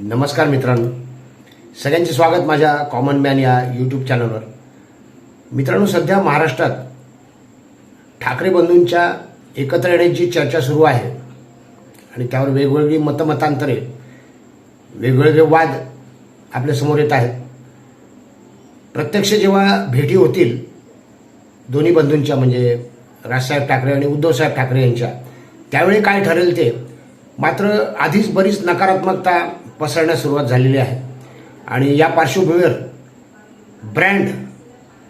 नमस्कार मित्रांनो. सगळ्यांचे स्वागत माझ्या कॉमन मॅन या यूट्यूब चॅनलवर मित्रांनो सध्या महाराष्ट्रात ठाकरे बंधूंच्या एकत्र येण्याची चर्चा सुरू आहे. आणि त्यावर वेगवेगळी मतमतांतरे वेगवेगळे वाद आपल्यासमोर येत आहेत. प्रत्यक्ष जेव्हा भेटी होतील दोन्ही बंधूंच्या म्हणजे राजसाहेब ठाकरे आणि उद्धवसाहेब ठाकरे यांच्या त्यावेळी काय ठरेल ते मात्र आधीच बरीच नकारात्मकता पसरण्यास सुरुवात झालेली आहे. आणि या पार्श्वभूमीवर ब्रँड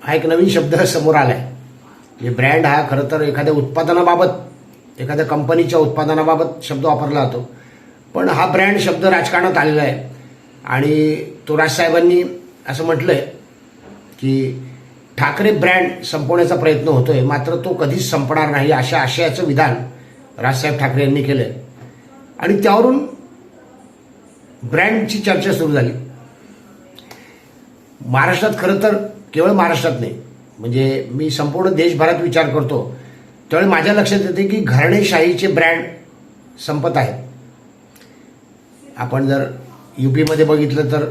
हा एक नवीन शब्द समोर आला आहे म्हणजे ब्रँड हा खरं तर एखाद्या उत्पादनाबाबत एखाद्या कंपनीच्या उत्पादनाबाबत शब्द वापरला जातो. पण हा ब्रँड शब्द राजकारणात आलेला आहे. आणि तो राजसाहेबांनी असं म्हटलं आहे की ठाकरे ब्रँड संपवण्याचा प्रयत्न होतोय मात्र तो कधीच संपणार नाही अशा आशयाचं विधान राजसाहेब ठाकरे यांनी केलं आहे आणि त्यावरून ब्रँडची चर्चा सुरू झाली. महाराष्ट्रात खरं तर केवळ महाराष्ट्रात नाही म्हणजे मी संपूर्ण देशभरात विचार करतो. त्यावेळी माझ्या लक्षात येते की घराणेशाहीचे ब्रँड संपत आहेत. आपण जर यू पीमध्ये बघितलं तर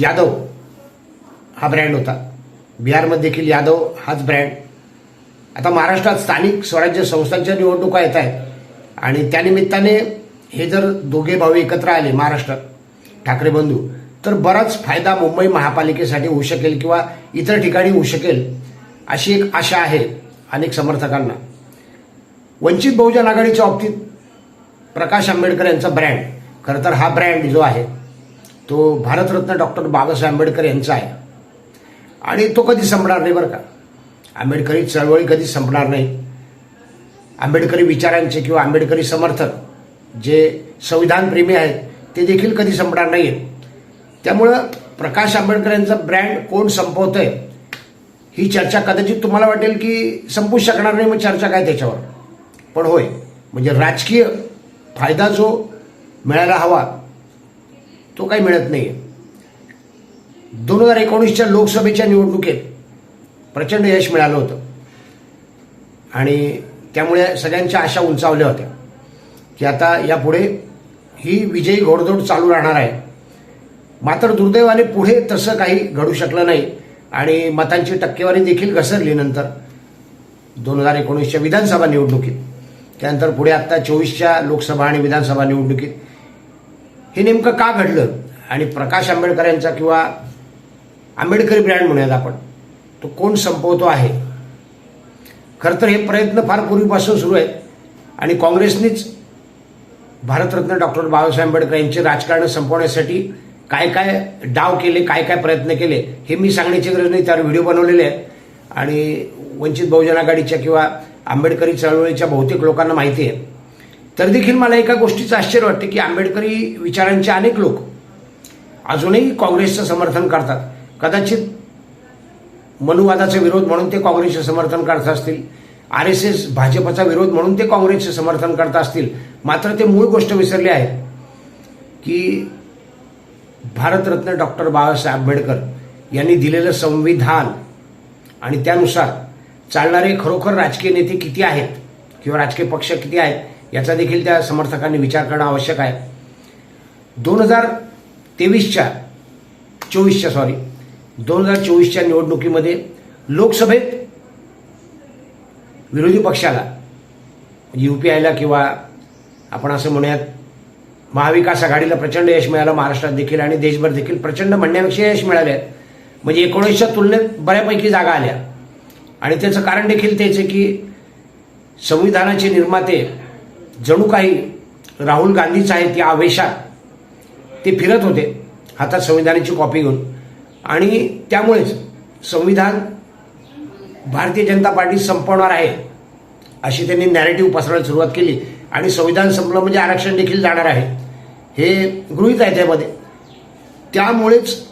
यादव हा ब्रँड होता. बिहारमध्ये देखील यादव हाच ब्रँड. आता महाराष्ट्रात स्थानिक स्वराज्य संस्थांच्या निवडणुका येत आहेत. आणि त्यानिमित्ताने हे जर दोघे भाऊ एकत्र आले महाराष्ट्रात ठाकरे बंधू तर बराच फायदा मुंबई महापालिकेसाठी होऊ शकेल किंवा इतर ठिकाणी होऊ शकेल अशी एक आशा आहे अनेक समर्थकांना. वंचित बहुजन आघाडीच्या बाबतीत प्रकाश आंबेडकर यांचा ब्रँड खरं तर हा ब्रँड जो आहे तो भारतरत्न डॉक्टर बाबासाहेब आंबेडकर यांचा आहे. आणि तो कधी संपणार नाही बरं का? आंबेडकरी चळवळी कधी संपणार नाही? आंबेडकरी विचारांचे किंवा आंबेडकरी समर्थक जे संविधानप्रेमी आहेत ते देखील कधी संपणार नाहीत त्यामुळं प्रकाश आंबेडकर यांचा ब्रँड कोण संपवतंय ही चर्चा कदाचित तुम्हाला वाटेल की संपू शकणार नाही मग चर्चा काय त्याच्यावर? पण होय म्हणजे राजकीय फायदा जो मिळायला हवा तो काही मिळत नाही दोन हजार एकोणीसच्या लोकसभेच्या निवडणुकीत प्रचंड यश मिळालं होतं. आणि त्यामुळे सगळ्यांच्या आशा उंचावल्या होत्या. की आता यापुढे ही विजयी घोडदौड चालू राहणार आहे. मात्र दुर्दैवाने पुढे तसं काही घडू शकलं नाही आणि मतांची टक्केवारी देखील घसरली नंतर. दोन हजार एकोणीसच्या विधानसभा निवडणुकीत त्यानंतर पुढे आत्ता चोवीसच्या लोकसभा आणि विधानसभा निवडणुकीत. हे नेमकं का घडलं? आणि प्रकाश आंबेडकर यांचा किंवा आंबेडकरी ब्रँड म्हणूयात आपण तो कोण संपवतो आहे? खरं तर हे प्रयत्न फार पूर्वीपासून सुरू आहेत आणि काँग्रेसनीच भारतरत्न डॉक्टर बाबासाहेब आंबेडकर यांचे राजकारण संपवण्यासाठी काय काय डाव केले काय काय प्रयत्न केले हे मी सांगण्याची गरज नाही. त्यावर व्हिडिओ बनवलेले आहेत आणि वंचित बहुजन आघाडीच्या किंवा आंबेडकरी चळवळीच्या बहुतेक लोकांना माहिती आहे. तर देखील मला एका गोष्टीचं आश्चर्य वाटते की आंबेडकरी विचारांचे अनेक लोक अजूनही काँग्रेसचं समर्थन करतात. कदाचित मनुवादाचा विरोध म्हणून ते काँग्रेसचे समर्थन करत असतील. आर एस एस भाजपचा विरोध म्हणून ते काँग्रेसचे समर्थन करत असतील. मात्र ते मूळ गोष्ट विसरली आहे की भारतरत्न डॉक्टर बाबासाहेब आंबेडकर यांनी दिलेलं संविधान आणि त्यानुसार चालणारे खरोखर राजकीय नेते किती आहेत किंवा राजकीय पक्ष किती आहेत याचा देखील त्या समर्थकांनी विचार करणं आवश्यक आहे. दोन हजार तेवीसच्या चोवीसच्या सॉरी दोन हजार चोवीसच्या निवडणुकीमध्ये लोकसभेत विरोधी पक्षाला म्हणजे यू पी आयला किंवा आपण असं म्हणूयात महाविकास आघाडीला प्रचंड यश मिळालं महाराष्ट्रात देखील आणि देशभर देखील प्रचंड म्हणण्यापेक्षा यश मिळाले आहेत म्हणजे एकोणीसच्या तुलनेत बऱ्यापैकी जागा आल्या. आणि त्याचं कारण देखील तेच आहे की संविधानाचे निर्माते जणू काही राहुल गांधीच आहेत या आवेशात ते फिरत होते हातात संविधानाची कॉपी घेऊन. आणि त्यामुळेच संविधान भारतीय जनता पार्टी संपवणार आहे अशी त्यांनी नॅरेटिव्ह पसरायला सुरुवात केली. आणि संविधान संपलं म्हणजे आरक्षण देखील जाणार आहे. हे गृहीत आहे त्यामध्ये. त्यामुळेच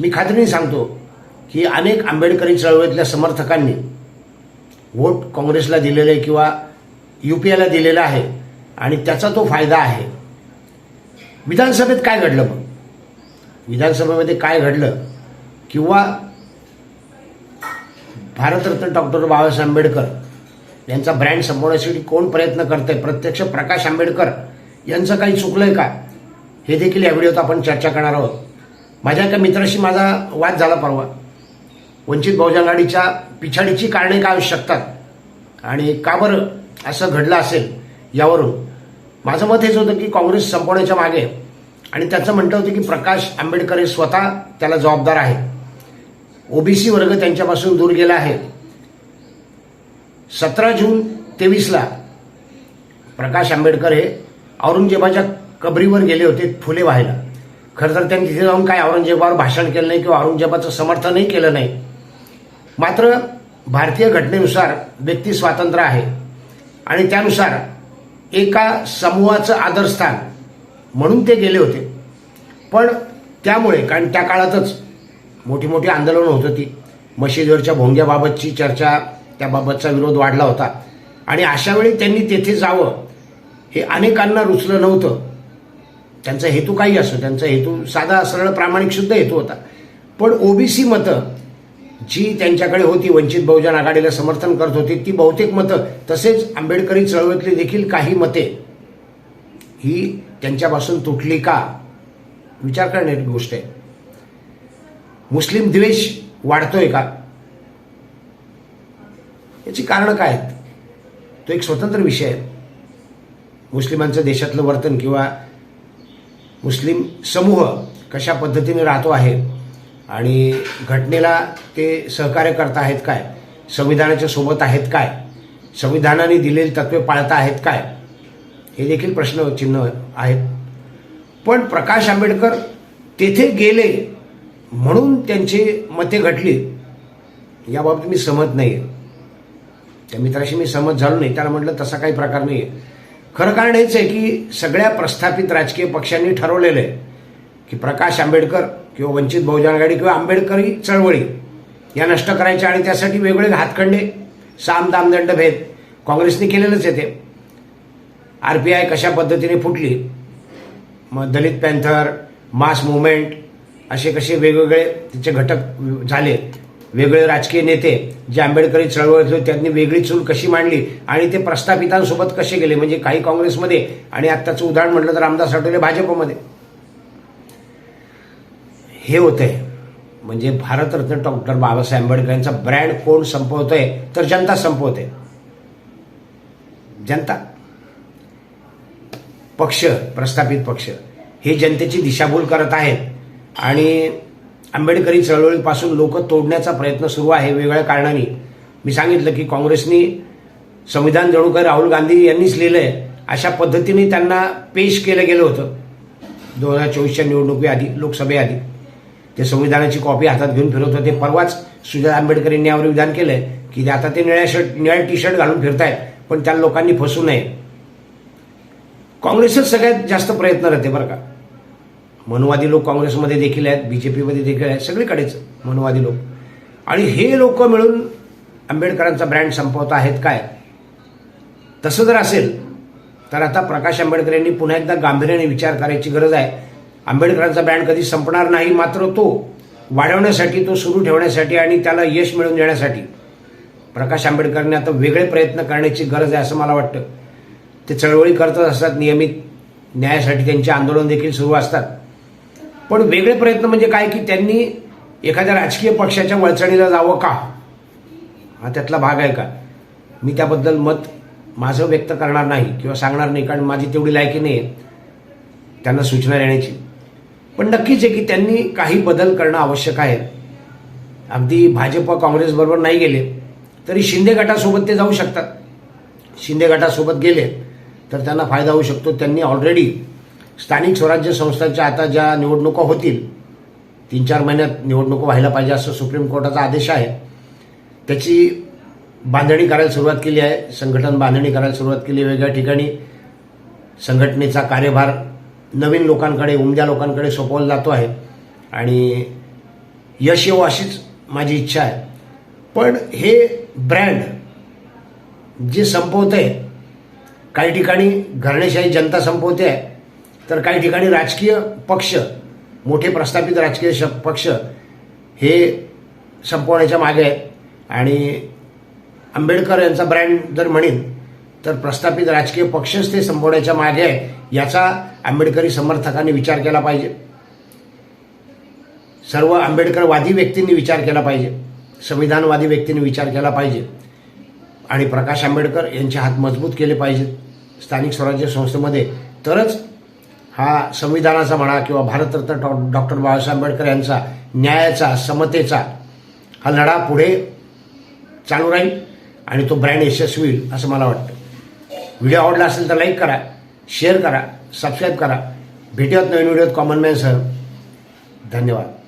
मी खात्रीने सांगतो की अनेक आंबेडकरी चळवळीतल्या समर्थकांनी वोट काँग्रेसला दिलेलं आहे किंवा यू पी आयला दिलेला आहे आणि त्याचा तो फायदा आहे. विधानसभेत काय घडलं मग? विधानसभेमध्ये काय घडलं? किंवा भारतरत्न डॉक्टर बाबासाहेब आंबेडकर यांचा ब्रँड संपवण्यासाठी कोण प्रयत्न करते प्रत्यक्ष प्रकाश आंबेडकर यांचं काही चुकलंय का? हे देखील या व्हिडिओत आपण चर्चा करणार आहोत. माझ्या एका मित्राशी माझा वाद झाला परवा. वंचित बहुजन आघाडीच्या पिछाडीची कारणे काय असू शकतात? आणि का बरं असं घडलं असेल यावरून? माझं मत हेच होतं की काँग्रेस संपवण्याच्या मागे आणि त्याचं म्हणतं होतं की प्रकाश आंबेडकर हे स्वतः त्याला जबाबदार आहे ओबीसी वर्ग त्यांच्यापासून दूर गेला आहे. सतरा जून तेवीसला प्रकाश आंबेडकर हे औरंगजेबाच्या कबरीवर गेले होते फुले व्हायला. खरं तर त्यांनी तिथे जाऊन काय औरंगजेबावर भाषण केलं नाही किंवा औरंगजेबाचं समर्थनही केलं नाही. मात्र भारतीय घटनेनुसार व्यक्ती स्वातंत्र्य आहे. आणि त्यानुसार एका समूहाचं आदरस्थान म्हणून ते गेले होते. पण त्यामुळे कारण त्या काळातच मोठी मोठी आंदोलन होत होती. मशिदीवरच्या भोंग्याबाबतची चर्चा त्याबाबतचा विरोध वाढला होता. आणि अशा वेळी त्यांनी तेथे जावं हे अनेकांना रुचलं नव्हतं. त्यांचा हेतू काही असो त्यांचा हेतू साधा सरळ प्रामाणिकसुद्धा हेतू होता. पण ओबीसी मतं जी त्यांच्याकडे होती वंचित बहुजन आघाडीला समर्थन करत होती ती बहुतेक मतं तसेच आंबेडकरी चळवळीतली देखील काही मते ही त्यांच्यापासून तुटली का? विचार करण्याची गोष्ट आहे. मुस्लिम द्वेष वाढतोय का? याची कारणं काय आहेत? तो एक स्वतंत्र विषय आहे. मुस्लिमांचं देशातलं वर्तन किंवा मुस्लिम समूह कशा पद्धतीने राहतो आहे आणि घटनेला ते सहकार्य करत आहेत काय? संविधानाच्या सोबत आहेत काय? संविधानाने दिलेली तत्वे पाळता आहेत काय? हे देखील प्रश्न चिन्ह आहेत. पण प्रकाश आंबेडकर तेथे गेले म्हणून त्यांची मते घटली. याबाबत मी सहमत नाही आहे त्या मित्राशी मी सहमत झालो नाही. त्याला म्हटलं तसा काही प्रकार नाही आहे खरं कारण हेच आहे की सगळ्या प्रस्थापित राजकीय पक्षांनी ठरवलेलं आहे की प्रकाश आंबेडकर किंवा वंचित बहुजन आघाडी किंवा आंबेडकरी चळवळी या नष्ट करायच्या आणि त्यासाठी वेगवेगळे हातखंडे साम दामदंड भेद काँग्रेसने केलेलंच आहे ते. आर पी आय कशा पद्धतीने फुटली? मग दलित पॅन्थर मास मुवमेंट असे कसे वेगवेगळे तिचे घटक झाले वेगळे राजकीय नेते जे आंबेडकरी चळवळ होते, त्यांनी वेगळी चूल कशी मांडली आणि ते प्रस्थापितांसोबत कसे गेले? म्हणजे काही काँग्रेसमध्ये आणि आत्ताचं उदाहरण म्हटलं तर रामदास आठवले भाजपमध्ये. हे होतंय. म्हणजे भारतरत्न डॉक्टर बाबासाहेब आंबेडकर यांचा ब्रँड कोण संपवतोय? तर जनता संपवते. जनता. पक्ष प्रस्थापित पक्ष. हे जनतेची दिशाभूल करत आहेत. आणि आंबेडकरी चळवळीपासून लोक तोडण्याचा प्रयत्न सुरू आहे वेगळ्या कारणाने. मी सांगितलं की काँग्रेसनी संविधान जणू काही राहुल गांधी यांनीच लिहिलं आहे अशा पद्धतीने त्यांना पेश केलं गेलं होतं. दोन हजार चोवीसच्या निवडणुकीआधी लोकसभेआधी. ते संविधानाची कॉपी हातात घेऊन फिरत होते. परवाच सुजात आंबेडकर यांनी यावर विधान केलंय की आता ते निळ्या शर्ट निळ्या टी शर्ट घालून फिरतायत पण त्या लोकांनी फसू नये. काँग्रेसच सगळ्यात जास्त प्रयत्न राहते बरं का. मनुवादी लोक काँग्रेसमध्ये देखील आहेत बी जे पीमध्ये देखील आहेत सगळीकडेच मनुवादी लोक. आणि हे लोक मिळून आंबेडकरांचा ब्रँड संपवत आहेत काय? तसं जर असेल तर आता प्रकाश आंबेडकर यांनी पुन्हा एकदा गांभीर्याने विचार करायची गरज आहे. आंबेडकरांचा ब्रँड कधी संपणार नाही मात्र तो वाढवण्यासाठी तो सुरू ठेवण्यासाठी आणि त्याला यश मिळवून देण्यासाठी प्रकाश आंबेडकरांनी आता वेगळे प्रयत्न करण्याची गरज आहे असं मला वाटतं. ते चळवळी करतच असतात नियमित न्यायासाठी त्यांचे आंदोलन देखील सुरू असतात. पण वेगळे प्रयत्न म्हणजे काय की त्यांनी एखाद्या राजकीय पक्षाच्या वळचणीला जावं का? हा त्यातला भाग आहे का? मी त्याबद्दल मत माझं व्यक्त करणार नाही किंवा सांगणार नाही कारण माझी तेवढी लायकी नाही आहे त्यांना सूचना देण्याची. पण नक्कीच आहे की त्यांनी काही बदल करणं आवश्यक आहे. अगदी भाजप काँग्रेसबरोबर नाही गेले तरी शिंदे गटासोबत ते जाऊ शकतात. शिंदे गटासोबत गेले तर त्यांना फायदा होऊ शकतो. त्यांनी ऑलरेडी स्थानिक स्वराज्य संस्थांच्या आता ज्या निवडणुका होतील तीन चार महिन्यात निवडणुका व्हायला पाहिजे असं सुप्रीम कोर्टाचा आदेश आहे. त्याची बांधणी करायला सुरुवात केली आहे. संघटन बांधणी करायला सुरुवात केली वेगळ्या ठिकाणी. संघटनेचा कार्यभार नवीन लोकांकडे उमद्या लोकांकडे सोपवला जातो आहे. आणि यश येऊ अशीच माझी इच्छा आहे. पण हे ब्रँड जे संपवते आहे काही ठिकाणी घराणेशाही जनता संपवते आहे. तर काही ठिकाणी राजकीय पक्ष मोठे प्रस्थापित राजकीय श पक्ष हे संपवण्याच्या मागे आहेत. आणि आंबेडकर यांचा ब्रँड जर म्हणेन तर प्रस्थापित राजकीय पक्षच ते संपवण्याच्या मागे आहे याचा आंबेडकरी समर्थकांनी विचार केला पाहिजे. सर्व आंबेडकरवादी व्यक्तींनी विचार केला पाहिजे. संविधानवादी व्यक्तींनी विचार केला पाहिजे. आणि प्रकाश आंबेडकर यांचे हात मजबूत केले पाहिजेत. स्थानिक स्वराज्य संस्थेमध्ये तरच हा संविधानाचा म्हणा किंवा भारतरत्न डॉ डॉक्टर बाबासाहेब आंबेडकर यांचा न्यायाचा समतेचा हा लढा पुढे चालू राहील आणि तो ब्रँड यशस्वी होईल असं मला वाटतं. व्हिडिओ आवडला असेल तर लाईक करा शेअर करा सबस्क्राईब करा. भेटूयात नवीन व्हिडिओत कॉमन मॅनसह धन्यवाद.